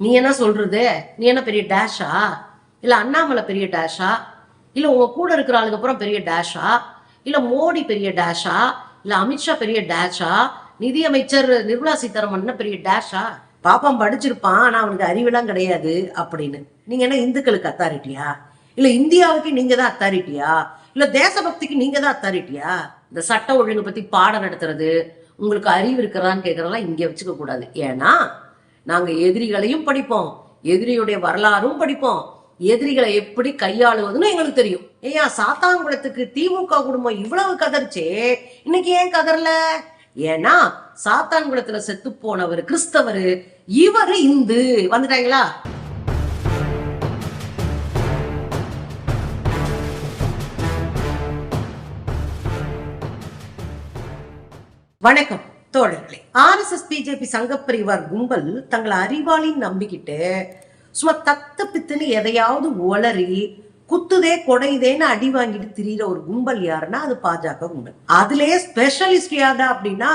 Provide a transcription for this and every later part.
நீ என்ன சொல்றது? நீ என்ன பெரிய டேஷா இல்ல அண்ணாமலை பெரிய டேஷா இல்ல உங்க கூட இருக்கிற ஆளுக்கு அப்புறம் பெரிய டேஷா இல்ல மோடி பெரிய டேஷா இல்ல அமித்ஷா பெரிய டேஷா நிதியமைச்சர் நிர்மலா சீதாராமன் பெரிய டேஷா பாப்பான் படிச்சிருப்பான் ஆனா அவனுக்கு அறிவெல்லாம் கிடையாது அப்படின்னு. நீங்க என்ன இந்துக்களுக்கு அத்தாரிட்டியா இல்ல இந்தியாவுக்கு நீங்க தான் அத்தாரிட்டியா இல்ல தேசபக்திக்கு நீங்க தான் அத்தாரிட்டியா இந்த சட்ட ஒழுங்கு பத்தி பாடம் நடத்துறது உங்களுக்கு அறிவு இருக்கிறதான்னு கேட்கறதெல்லாம் இங்க வச்சுக்க கூடாது. ஏன்னா நாங்க எதிரிகளையும் படிப்போம். எதிரியுடைய வரலாறும் படிப்போம். எதிரிகளை எப்படி கையாளுவதுன்னு எங்களுக்கு தெரியும். ஏயா சாத்தாங்குளத்துக்கு திமுக குடும்பம் இவ்வளவு கதர்ச்சே. இன்னைக்கு ஏன் கதறல? ஏன்னா சாத்தான்குளத்துல செத்து போனவர் கிறிஸ்தவர். இவரு இந்து. வந்துட்டாங்களா? வணக்கம். தோழர்களே எஸ் பிஜேபி சங்கப்பிரிவார் கும்பல் தங்களை அறிவாளின்னு நம்பிக்கிட்டு சும்மா தத்த பித்துன்னு எதையாவது ஒளறி குத்துதே கொடையுதேன்னு அடி வாங்கிட்டு திரியிற ஒரு கும்பல் யாருன்னா அது பாஜக கும்பல். அதுலயே ஸ்பெஷலிஸ்ட் யாரு அப்படின்னா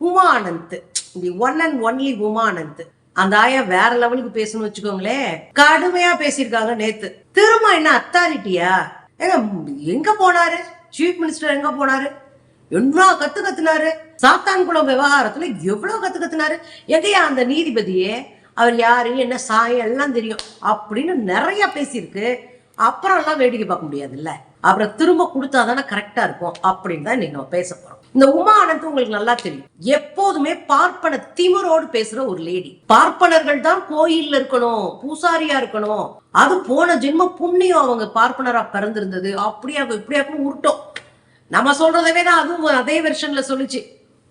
Umanand. The one and only Umanand. அந்த ஆயா வேற லெவலுக்கு பேசணும்னு வச்சுக்கோங்களேன். கடுமையா பேசியிருக்காங்க நேத்து. திரும்ப என்ன அத்தாரிட்டியா ஏங்க எங்க போனாரு? சீஃப் மினிஸ்டர் எங்க போனாரு? என்ன கத்து கத்துனாரு? சாத்தான்குளம் விவகாரத்துல எவ்வளவு கத்து கத்துனாரு? எங்கயா அந்த நீதிபதியே? அவர் யாரு? என்ன சாயம் எல்லாம் தெரியும். அப்படின்னு நிறைய பேசியிருக்கு. அப்புறம் எல்லாம் வேடிக்கை பார்க்க முடியாதுல்ல. அவரை திரும்ப கொடுத்தாதானே கரெக்டா இருக்கும் அப்படின்னு தான் இன்னைக்கு நம்ம பேச போறோம். இந்த உமா அனந்த் உங்களுக்கு நல்லா தெரியும். எப்போதுமே பார்ப்பன திமிரோடு பேசுற ஒரு லேடி பார்ப்பனர்கள் தான் கோயில்ல இருக்கணும் பூசாரியா இருக்கணும். அது போன ஜென்ம புண்ணியம் அவங்க பார்ப்பனரா பிறந்திருந்தது. அப்படியா இப்படியாக்கும் உருட்டோம். நம்ம சொல்றதவே தான் அதுவும் அதே வெர்ஷன்ல சொல்லுச்சு.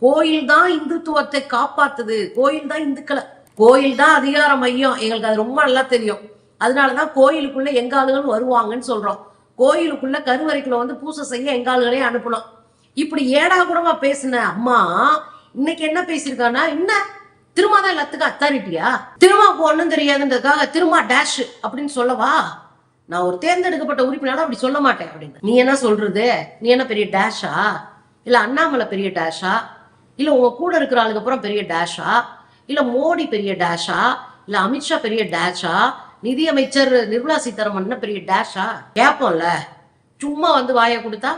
கோயில் தான் இந்துத்துவத்தை காப்பாத்துது. கோயில் தான் இந்துக்களை. கோயில் தான் அதிகார மையம். எங்களுக்கு அது ரொம்ப நல்லா தெரியும். அதனாலதான் கோயிலுக்குள்ள எங்க ஆளுகளும் வருவாங்கன்னு சொல்றோம். கோயிலுக்குள்ள கருவறைக்குள்ள வந்து பூசை செய்ய எங்க ஆளுகளையும் அனுப்பணும். இப்படி ஏடா கூடமா பேசின அம்மா இன்னைக்கு என்ன பேசியிருக்கானா என்ன? திருமா தான் எல்லாத்துக்கும் அத்தாரிட்டியா திரும்ப ஒண்ணும் தெரியாதுன்றதுக்காக திருமா டேஷ் அப்படின்னு சொல்லவா? நான் ஒரு தேர்ந்தெடுக்கப்பட்ட உறுப்பினராக அப்படி சொல்ல மாட்டேன் அப்படின்னு. நீ என்ன சொல்றது? நீ என்ன பெரிய டேஷா இல்ல அண்ணாமலை பெரிய டேஷா இல்ல உங்க கூட இருக்கிற ஆளுக்கு அப்புறம் பெரிய டேஷா இல்ல மோடி பெரிய டேஷா இல்ல அமித்ஷா பெரிய டேஷா நிதியமைச்சர் நிர்மலா சீதாராமன் பெரிய டேஷா கேட்போம்ல சும்மா வந்து வாயை கொடுத்தா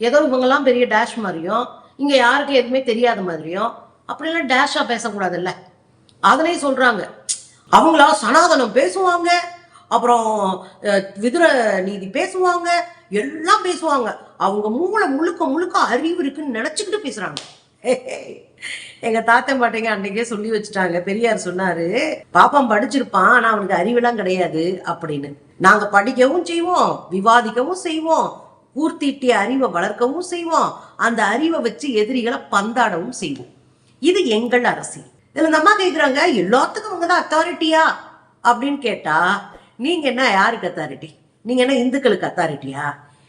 ஏதோ இவங்கெல்லாம் பெரிய டேஷ் மாதிரியும் இங்க யாருக்கும் எதுவுமே தெரியாத மாதிரியும் அப்படிலாம் டேஷா பேசக்கூடாதுல்ல. அதனையும் சொல்றாங்க. அவங்களா சனாதனம் பேசுவாங்க. அப்புறம் விதுர நீதி பேசுவாங்க எல்லாம் பேசுவாங்க. அவங்க மூளை முழுக்க முழுக்க அறிவு இருக்குன்னு நினைச்சுக்கிட்டு பேசுறாங்க. எங்க தாத்தன் பாட்டைங்க அன்னைக்கே சொல்லி வச்சுட்டாங்க. பெரியார் சொன்னாரு பாப்பான் படிச்சிருப்பான் ஆனா அவனுக்கு அறிவெல்லாம் கிடையாது அப்படின்னு. நாங்க படிக்கவும் செய்வோம் விவாதிக்கவும் செய்வோம் பூர்த்திட்டிய அறிவை வளர்க்கவும் செய்வோம் அந்த அறிவை வச்சு எதிரிகளை பந்தாடவும் செய்வோம். இது எங்கள் அரசியல். இதுல இந்த அம்மா கேக்குறாங்க எல்லாத்துக்கும் அவங்க தான் அத்தாரிட்டியா அப்படின்னு கேட்டா நீங்க என்ன யாருக்கு அத்தாரிட்டி நீங்க என்ன இந்துக்களுக்கு அத்தாரிட்டியா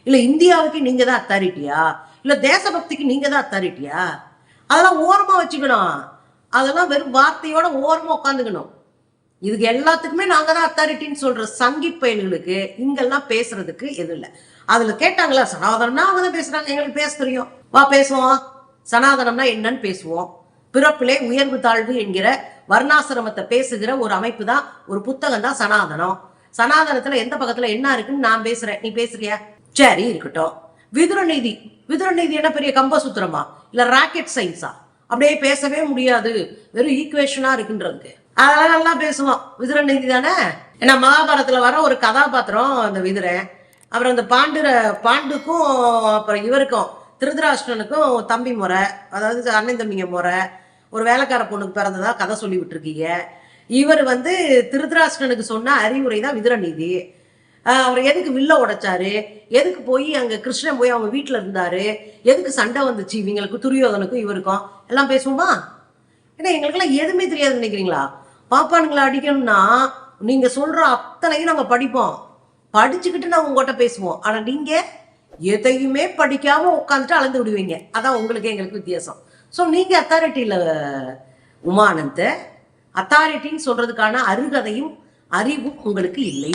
இல்ல இந்தியாவுக்கு நீங்க தான் அத்தாரிட்டியா இல்ல தேசபக்திக்கு நீங்க தான் அத்தாரிட்டியா அதெல்லாம் ஓரமா வச்சுக்கணும். அதெல்லாம் வெறும் வார்த்தையோட ஓரமா உட்காந்துக்கணும். இதுக்கு எல்லாத்துக்குமே நாங்க தான் அத்தாரிட்டின்னு சொல்ற சங்கி பயல்களுக்கு இங்கெல்லாம் பேசுறதுக்கு எதுவும் இல்லை. அதுல கேட்டாங்களா சனாதனம்னா அவங்க தான் பேசுறாங்க எங்களுக்கு பேச தெரியும். வா பேசுவோம். சனாதனம்னா என்னன்னு பேசுவோம். பிறப்பிலே உயர்வு தாழ்வு என்கிற வர்ணாசிரமத்தை பேசுகிற ஒரு அமைப்பு தான் ஒரு புத்தகம் தான் சனாதனம். சனாதனத்துல எந்த பக்கத்துல என்ன இருக்குன்னு நான் பேசுறேன். நீ பேசுறியா? சரி இருக்கட்டும். விதுரநீதி. விதுரநீதி என்ன பெரிய கம்பசூத்திரமா இல்ல ராக்கெட் சயின்ஸா அப்படியே பேசவே முடியாது. வெறும் ஈக்குவேஷனா இருக்குன்றதுக்கு. அதெல்லாம் நல்லா பேசுவோம். விதுரநீதி தானே? ஏன்னா மகாபாரத்துல வர ஒரு கதாபாத்திரம் அந்த விதுரன். அப்புறம் அந்த பாண்டுர பாண்டுக்கும் அப்புறம் இவருக்கும் திருதராஷ்டனுக்கும் தம்பி முறை. அதாவது அண்ணன் தம்பிங்க முறை. ஒரு வேலைக்கார பொண்ணுக்கு பிறந்ததா கதை சொல்லி விட்டுருக்கீங்க இவர் வந்து திருதராஷ்டிரனுக்கு சொன்ன அறிவுரை தான் விதுர நீதி. அவர் எதுக்கு வில்ல உடைச்சாரு? எதுக்கு போய் அங்க கிருஷ்ணன் போய் அவங்க வீட்டுல இருந்தாரு? எதுக்கு சண்டை வந்துச்சு? இவங்களுக்கு துரியோதனுக்கும் இவருக்கும். எல்லாம் பேசுவோமா? ஏன்னா எங்களுக்கெல்லாம் எதுவுமே தெரியாது நினைக்கிறீங்களா? பாப்பானுங்களை அடிக்கணும்னா நீங்க சொல்ற அத்தனையும் நாங்க படிப்போம். படிச்சுக்கிட்டு நாங்க உங்ககிட்ட பேசுவோம். ஆனா நீங்க எதையுமே படிக்காம உட்காந்துட்டு அளந்து விடுவீங்க. அதான் உங்களுக்கு எங்களுக்கு வித்தியாசம். ஸோ நீங்க அத்தாரிட்டியில உமானந்தை அத்தாரிட்டின்னு சொல்றதுக்கான அருகதையும் அறிவும் உங்களுக்கு இல்லை.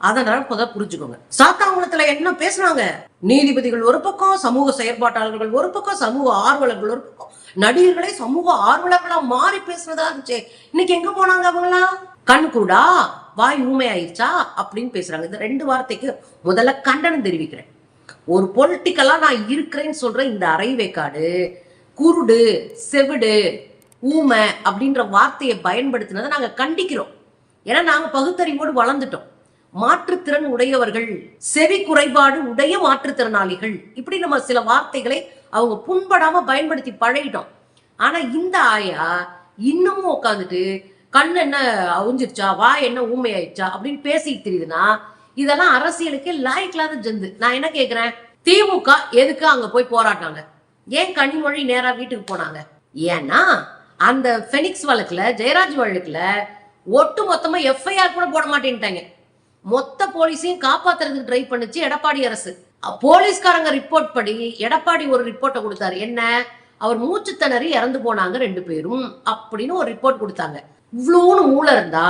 அதனால முத புரிஞ்சுக்கோங்க. சாத்தாங்குளத்துல என்ன பேசுனாங்க நீதிபதிகள் ஒரு பக்கம் சமூக செயற்பாட்டாளர்கள் ஒரு பக்கம் சமூக ஆர்வலர்கள் ஒரு பக்கம். நடிகர்களே சமூக ஆர்வலர்களா மாறி பேசுறதா இருந்துச்சு. இன்னைக்கு எங்க போனாங்க அவங்களா? கண் கூடா வாய் ஊமை ஆயிடுச்சா அப்படின்னு பேசுறாங்க. இந்த ரெண்டு வார்த்தைக்கு முதல்ல கண்டனம் தெரிவிக்கிறேன். ஒரு பொலிட்டிக்கலா நான் இருக்கிறேன்னு சொல்ற இந்த அரைவேக்காடு குருடு செவிடு ஊமை அப்படின்ற வார்த்தையை பயன்படுத்தினதை நாங்கள் கண்டிக்கிறோம். ஏன்னா நாங்கள் பகுத்தறிவோடு வளர்ந்துட்டோம். மாற்றுத்திறன் உடையவர்கள் செவி குறைபாடு உடைய மாற்றுத்திறனாளிகள். இப்படி நம்ம சில வார்த்தைகளை அவங்க புண்படாம பயன்படுத்தி பழகிட்டோம். ஆனா இந்த ஆயா இன்னமும் உட்காந்துட்டு கண் என்ன அவுஞ்சிருச்சா வா என்ன ஊமையாயிடுச்சா? அப்படின்னு பேசிட்டு தெரியுதுன்னா இதெல்லாம் அரசியலுக்கு லாய்க்கில்லாத ஜந்து. நான் என்ன கேக்குறேன்? திமுக எதுக்கு அங்க போய் போராட்டாங்க ஏன் கனிமொழி நேரா வீட்டுக்கு போனாங்க? ஏன்னா அந்த ஃபெனிக்ஸ் வழக்குல ஜெயராஜ் வழக்குல ஒட்டு மொத்தமா எஃப்ஐஆர் கூட போட மாட்டேன்ட்டாங்க. மொத்த போலீஸையும் காப்பாத்துறதுக்கு ட்ரை பண்ணுச்சு எடப்பாடி அரசு. போலீஸ்காரங்க ரிப்போர்ட் படி எடப்பாடி ஒரு ரிப்போர்ட்டை கொடுத்தாரு. என்ன? அவர் மூச்சு திணறி இறந்து போனாங்க ரெண்டு பேரும் அப்படின்னு ஒரு ரிப்போர்ட் கொடுத்தாங்க. இவ்வளோன்னு மூளை இருந்தா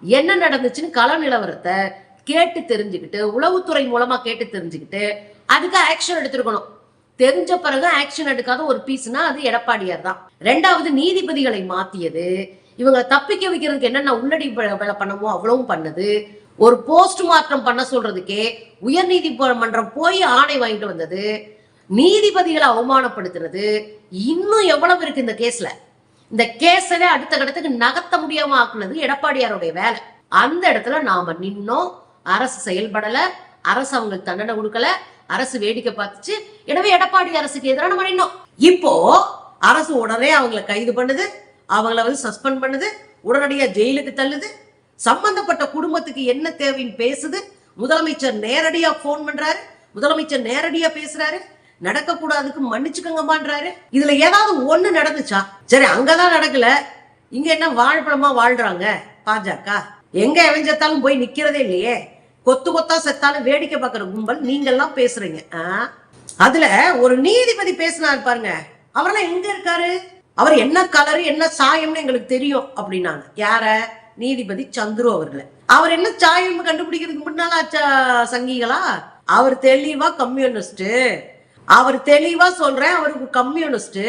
என்ன நடந்துச்சுன்னு கள நிலவரத்தை கேட்டு தெரிஞ்சுக்கிட்டு உளவுத்துறை மூலமா கேட்டு தெரிஞ்சுக்கிட்டு அதுக்கு ஆக்ஷன் எடுத்திருக்கணும். தெரிஞ்ச பிறகு ஆக்ஷன் எடுக்காத ஒரு பீஸ்னா அது எடப்பாடியார் தான். ரெண்டாவது நீதிபதிகளை மாத்தியது. இவங்களை தப்பிக்க வைக்கிறதுக்கு என்னென்ன உள்ளடி வேலை பண்ணமோ அவ்வளவும் பண்ணது. ஒரு போஸ்ட் மார்ட்டம் பண்ண சொல்றதுக்கே உயர் நீதிமன்றம் போய் ஆணை வாங்கிட்டு வந்தது. நீதிபதிகளை அவமானப்படுத்துறது இன்னும் எவ்வளவு இருக்கு இந்த கேஸ்ல இந்த கேஸவே அடுத்த கட்டத்துக்கு நகர்த்த முடியாம ஆக்குனது எடப்பாடியாருடைய வேலை. அந்த இடத்துல நாம நின்னோம். அரசு செயல்படல. அரசு அவங்களுக்கு தண்டனை கொடுக்கல. அரசு வேடிக்கை பார்த்துச்சு. எனவே எடப்பாடி அரசுக்கு எதிரான நம்ம இப்போ அரசு உடனே அவங்கள கைது பண்ணுது அவங்கள வந்து சஸ்பெண்ட் பண்ணுது உடனடியாக ஜெயிலுக்கு தள்ளுது. சம்பந்தப்பட்ட குடும்பத்துக்கு என்ன தேவைன்னு பேசுது. முதலமைச்சர் நேரடியா ஃபோன் பண்றாரு. முதலமைச்சர் நேரடியா பேசுறாரு. நடக்கக்கூடாதுக்கு மன்னிச்சுக்கங்கம்மான்றாரு. இதுல ஏதாவது ஒண்ணு நடந்துச்சா? சரி அங்கதான் நடக்கல. இங்க என்ன வாழ்பழமா வாழ்றாங்க பாஜக? எங்க எவஞ்சத்தாலும் போய் நிக்கிறதே இல்லையே. கொத்து கொத்தா செத்தாலும் வேடிக்கை பார்க்குற கும்பல் நீங்கெல்லாம் பேசுறீங்க. ஆ? அதுல ஒரு நீதிபதி பேசினார் பாருங்க. அவரெல்லாம் எங்க இருக்காரு? அவர் என்ன கலரு என்ன சாயம்னு எங்களுக்கு தெரியும் அப்படின்னாங்க. யார? நீதிபதி சந்துரு அவர்களை. அவர் என்ன சாயம் கண்டுபிடிக்கிறதுக்கு முன்னால ஆச்சா சங்கிகளா? அவர் தெளிவா கம்யூனிஸ்ட் அவர் தெளிவா சொல்றேன் அவருக்கு கம்யூனிஸ்ட்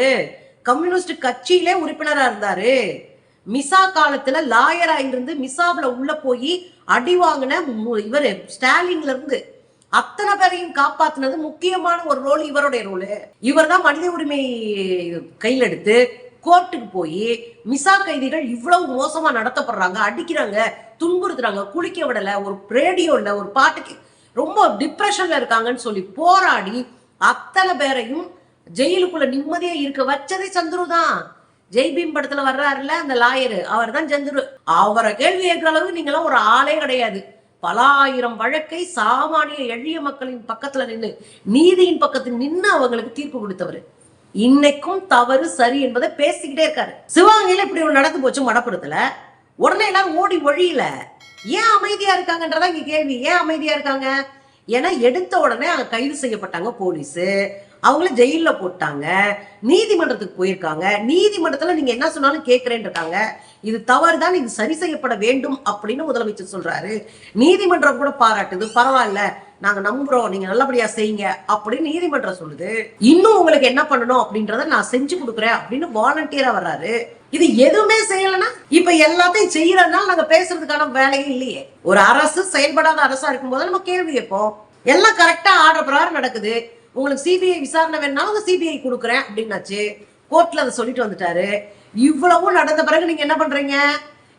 கம்யூனிஸ்ட் கட்சியிலே உறுப்பினரா இருந்தாரு. மிசா காலத்துல லாயரா இருந்து மிசாவில் உள்ள போய் அடி வாங்கின மு- இவரு ஸ்டாலின்ல இருந்து. அத்தனை பேரையும் காப்பாத்தினது முக்கியமான ஒரு ரோல் இவருடைய ரோலு. இவர் தான் மனித உரிமை கையில் எடுத்து கோர்ட்டுக்கு போய் மிசா கைதிகள் இவ்வளவு மோசமா நடத்தப்படுறாங்க அடிக்கிறாங்க துன்புறுத்துறாங்க குளிக்க விடல ஒரு ரேடியோ இல்ல ஒரு பாட்டுக்கு ரொம்ப டிப்ரெஷன்ல இருக்காங்கன்னு சொல்லி போராடி அத்தனை பேரையும் ஜெயிலுக்குள்ள நிம்மதியா இருக்க வச்சதே சந்துரு தான் ஜெய்பீம் படத்துல வர்றாருல அந்த லாயரு அவர் தான் சந்துரு அவரை கேள்வி கேட்கிற அளவுக்கு நீங்களாம் ஒரு ஆளே கிடையாது. பல ஆயிரம் வழக்கை சாமானிய எளிய மக்களின் பக்கத்துல நின்று நீதியின் பக்கத்தில் நின்று அவங்களுக்கு தீர்ப்பு கொடுத்தவர். இன்னைக்கும் தவறு சரி என்பதை பேசிக்கிட்டே இருக்காரு. சிவகங்கையில இப்படி ஒரு நடந்து போச்சு மடப்புறத்துல. உடனே எல்லாரும் ஓடி ஒழியில. ஏன் அமைதியா இருக்காங்கன்றதா இங்க கேள்வி. ஏன் அமைதியா இருக்காங்க? ஏன்னா எடுத்த உடனே அங்க கைது செய்யப்பட்டாங்க போலீஸ். அவங்கள ஜெயிலில் போட்டாங்க நீதிமன்றத்துக்கு போயிருக்காங்க. நீதிமன்றத்தில் நீங்கள் என்ன சொன்னாலும் கேட்கறேன்னு இருக்காங்க இது தவறுதான் இது சரி செய்யப்பட வேண்டும் அப்படின்னு முதலமைச்சர் சொல்றாரு. நீதிமன்றம் கூட பாராட்டுது. பரவாயில்ல நாங்க நம்புறோம் நீங்க நல்லபடியா செய்யுங்க அப்படின்னு நீதிமன்றம் சொல்லுது. இன்னும் உங்களுக்கு என்ன பண்ணணும் அப்படின்றத நான் செஞ்சு கொடுக்குறேன் அப்படின்னு வாலண்டியரா வர்றாரு. இது எதுவுமே செய்யலைன்னா இப்ப எல்லாத்தையும் செய்யறதுனால நாங்க பேசுறதுக்கான வேலையே இல்லையே. ஒரு அரசு செயல்படாத அரசா இருக்கும்போது நம்ம கேள்வி கேட்போம். எல்லாம் கரெக்டா ஆர்டர் பிரகாரம் நடக்குது. உங்களுக்கு சிபிஐ விசாரணை வேணாலும் சிபிஐ கொடுக்குறேன் அப்படின்னாச்சு. கோர்ட்ல அதை சொல்லிட்டு வந்துட்டாரு. இவ்வளவும் நடந்த பிறகு நீங்க என்ன பண்றீங்க?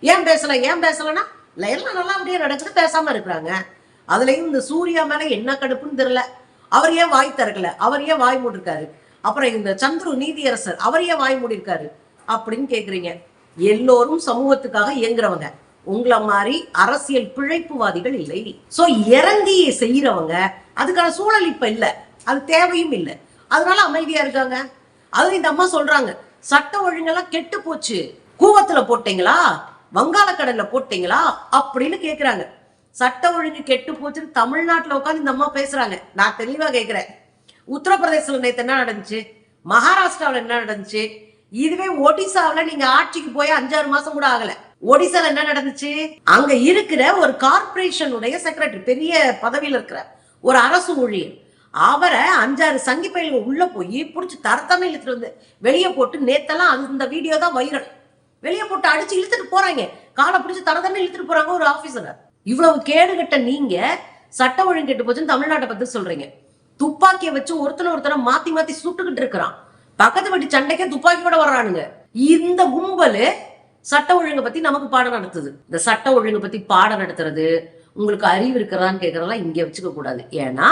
ஏன் பேசல? ஏன் பேசலன்னா எல்லாம் நல்லா அப்படியே நடக்குது பேசாம இருக்கிறாங்க. அதுலயும் இந்த சூர்யா மேல என்ன கடுப்புன்னு தெரியல. அவர் ஏன் வாய் திறக்கல? அவர் ஏன் வாய் மூடிருக்காரு? அப்புறம் இந்த சந்துரு நீதியரசர் அவர் ஏன் வாய் மூடிருக்காரு அப்படின்னு கேக்குறீங்க. எல்லோரும் சமூகத்துக்காக இயங்குறவங்க. உங்களை மாதிரி அரசியல் பிழைப்புவாதிகள் இல்லை. சோ இறங்கி செய்யறவங்க அதுக்கான சூழல் இப்ப இல்லை. அது தேவையும் இல்லை. அதனால அமைதியா இருக்காங்க. அதுவும் இந்த அம்மா சொல்றாங்க சட்ட ஒழுங்கெல்லாம் கெட்டு போச்சு. கூவத்துல போட்டீங்களா? வங்காளக்கடல்ல போட்டீங்களா? அப்படின்னு கேக்குறாங்க. சட்ட ஒழுங்கு கெட்டு போச்சுன்னு தமிழ்நாட்டுல உட்காந்து இந்த அம்மா பேசுறாங்க. நான் தெளிவா கேக்குறேன். உத்தரப்பிரதேசல நேத்து என்ன நடந்துச்சு? மகாராஷ்டிராவில் என்ன நடந்துச்சு? இதுவே ஒடிசாவுல நீங்க ஆட்சிக்கு போய் அஞ்சாறு மாசம் கூட ஆகல. ஒடிசால என்ன நடந்துச்சு? அங்க இருக்கிற ஒரு கார்பரேஷனுடைய செக்ரட்டரி பெரிய பதவியில இருக்கிற ஒரு அரசு ஊழியர். அவரை அஞ்சாறு சங்கி பயில்கள் உள்ள போய் பிடிச்சி தரத்தமே இழுத்துட்டு வந்து வெளியே போட்டு நேத்தெல்லாம் அது இந்த வீடியோ தான் வைரல் வெளியே போட்டு அடிச்சு இழுத்துட்டு போறாங்க. காலை பிடிச்சி தரத்தமே இழுத்துட்டு போறாங்க ஒரு ஆபீசரை இவ்வளவு கேடுகட்ட நீங்க சட்ட ஒழுங்கு கெட்டு போச்சுன்னு தமிழ்நாட்டை பத்தி சொல்றீங்க. துப்பாக்கியை வச்சு ஒருத்தனை ஒருத்தனை மாத்தி மாத்தி சுட்டுக்கிட்டு இருக்கிறான். பக்கத்து வீட்டு சண்டைக்கே துப்பாக்கியோட வர்றானுங்க. இந்த கும்பலு சட்ட ஒழுங்கை பத்தி நமக்கு பாடம் நடத்துது. இந்த சட்ட ஒழுங்கை பத்தி பாடம் நடத்துறது உங்களுக்கு அறிவு இருக்கிறதான்னு கேட்கறதெல்லாம் இங்க வச்சுக்க கூடாது. ஏன்னா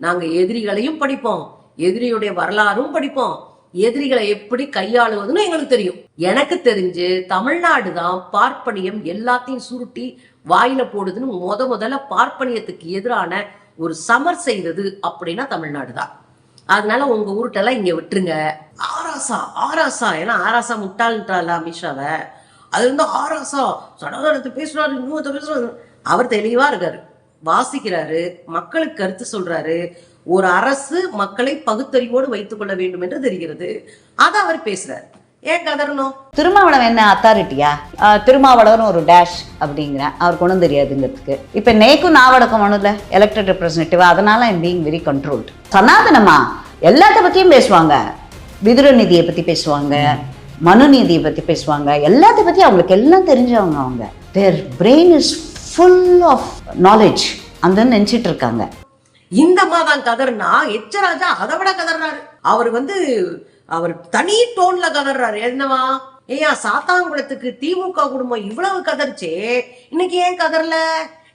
நாங்க எதிரிகளையும் படிப்போம். எதிரியுடைய வரலாறும் படிப்போம். எதிரிகளை எப்படி கையாளுவதுன்னு எங்களுக்கு தெரியும். எனக்கு தெரிஞ்சு தமிழ்நாடு தான் பார்ப்பனியம் எல்லாத்தையும் சுருட்டி வாயில போடுதுன்னு முத முதல்ல பார்ப்பனியத்துக்கு எதிரான ஒரு சமர் செய்தது அப்படின்னா தமிழ்நாடு தான் அதனால உங்க ஊருட்டெல்லாம் இங்க விட்டுருங்க. ஆராசா ஆராசா. ஏன்னா ஆராசா முட்டாள்ன்றால அமித்ஷாவை? அது வந்து ஆராசா சடகரத்து பேசுறாரு இன்னும் பேசுறாரு. அவர் தெளிவா இருக்காரு. வாசிக்கிறாரு மக்களுக்கு கருத்து சொல்றாரு ஒரு அரசு மக்களை பகுத்தறிவோடு வைத்துக் கொள்ள வேண்டும் என்று தெரிகிறது. அதை அவர் பேசுறாரு. ஏன் கதறணும்? திருமாவளவன் என்ன அத்தாரிட்டியா திருமாவளவன் ஒரு டேஷ் அப்படிங்கிறேன். அவருக்கு ஒன்றும் தெரியாதுங்கிறதுக்கு. இப்போ நேக்கும் நாவடக்கம் ஒன்றும் எலெக்டட் ரெப்ரஸன்டேட்டிவ் அதனால ஐம் பீங் வெரி கண்ட்ரோல்டு சனாதனமா? எல்லாத்த பற்றியும் பேசுவாங்க. விதுர நிதியை பற்றி பேசுவாங்க. மனு நீதியை பற்றி பேசுவாங்க. எல்லாத்த பற்றி அவங்களுக்கு எல்லாம் தெரிஞ்சவங்க அவங்க. Their brain is full of knowledge அந்த நினச்சிட்டு இருக்காங்க இந்த மாதான் கதர்னா எச்சராஜா அதை விட கதறாரு அவர் வந்து அவர் தனி டோன்ல கதறாரு என்னவா? ஏயா சாத்தாங்குளத்துக்கு திமுக குடும்பம் இவ்வளவு கதர்ச்சே. இன்னைக்கு ஏன் கதறல?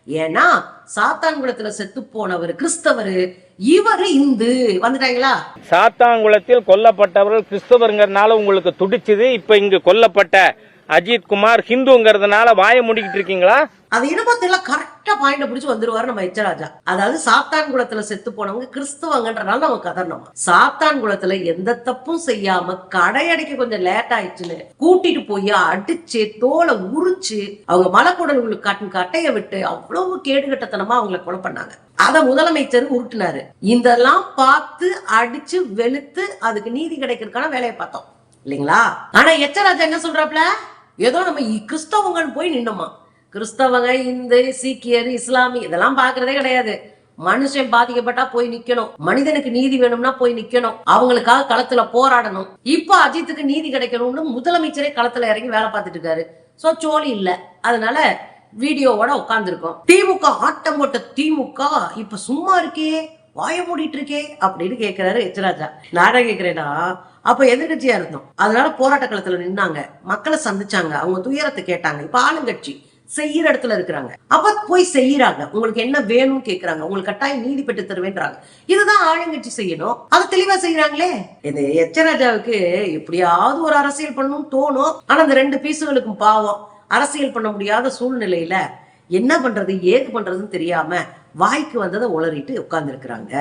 ஏன்னா சாத்தான்குளத்துல செத்து போனவர் கிறிஸ்தவர். இவரு இந்து. வந்துட்டாங்களா? சாத்தாங்குளத்தில் கொல்லப்பட்டவர்கள் கிறிஸ்தவருங்கிறதுனால உங்களுக்கு துடிச்சுது. இப்ப இங்க கொல்லப்பட்ட அஜித் குமார் ஹிந்துங்கிறதுனால வாய முடிக்கிட்டு இருக்கீங்களா? அது என்னமோ தெரியல கரெக்டா பாயிண்ட் பிடிச்சு வந்துருவாரு நம்ம எச்சராஜா அதாவது சாத்தான் குளத்துல செத்து போனவங்க கிறிஸ்துவங்கன்றனால நம்ம கதறணும். சாத்தான் குளத்துல எந்த தப்பும் செய்யாம கடையடைக்க கொஞ்சம் லேட் ஆயிடுச்சுன்னு கூட்டிட்டு போய் அடிச்சு தோலை உரிச்சு அவங்க மலக்குடல்களுக்கு காட்டும் கட்டைய விட்டு அவ்வளவு கேடுகட்டத்தனமா அவங்கள கொலை பண்ணாங்க. அத முதலமைச்சர் உருட்டுனாரு. இதெல்லாம் பார்த்து அடிச்சு வெளுத்து அதுக்கு நீதி கிடைக்கிறதுக்கான வேலையை பார்த்தோம். இல்லைங்களா? ஆனா எச்சராஜா என்ன சொல்றாப்ல ஏதோ நம்ம கிறிஸ்தவங்கன்னு போய் நின்னோமா? கிறிஸ்தவங்க இந்து சீக்கியர் இஸ்லாமி இதெல்லாம் பாக்குறதே கிடையாது. மனுஷன் பாதிக்கப்பட்டா போய் நிக்கணும். மனிதனுக்கு நீதி வேணும்னா போய் நிக்கணும். அவங்களுக்காக களத்துல போராடணும். இப்போ அஜித்துக்கு நீதி கிடைக்கணும்னு முதலமைச்சரே களத்துல இறங்கி வேலை பார்த்துட்டு இருக்காரு. சோ சோழி இல்ல. அதனால வீடியோவோட உட்கார்ந்துருக்கோம். திமுக ஆட்டம் போட்ட திமுக இப்ப சும்மா இருக்கே வாய மூடிட்டு இருக்கே அப்படின்னு கேக்குறாரு எச்ராஜா. நான் என்ன அப்ப எதிர்கட்சியா இருந்தோம். அதனால போராட்ட களத்துல நின்னாங்க. மக்களை சந்திச்சாங்க. அவங்க துயரத்தை கேட்டாங்க. இப்ப ஆளுங்கட்சி. செய்யற இடத்துல இருக்கிறாங்க. அப்ப போய் செய்யறாங்க. உங்களுக்கு என்ன வேணும்னு கேக்குறாங்க. உங்களுக்கு கட்டாயம் நீதி பெற்று தருவேன்றாங்க. இதுதான் ஆளுங்கட்சி செய்யணும். அதை தெளிவா செய்யறாங்களே இது எச்சராஜாவுக்கு எப்படியாவது ஒரு அரசியல் பண்ணணும்னு தோணும். ஆனா அந்த ரெண்டு பீஸுகளுக்கும் பாவம். அரசியல் பண்ண முடியாத சூழ்நிலையில என்ன பண்றது ஏது பண்றதுன்னு தெரியாம வாய்க்கு வந்ததை உளறிட்டு உட்கார்ந்து இருக்கிறாங்க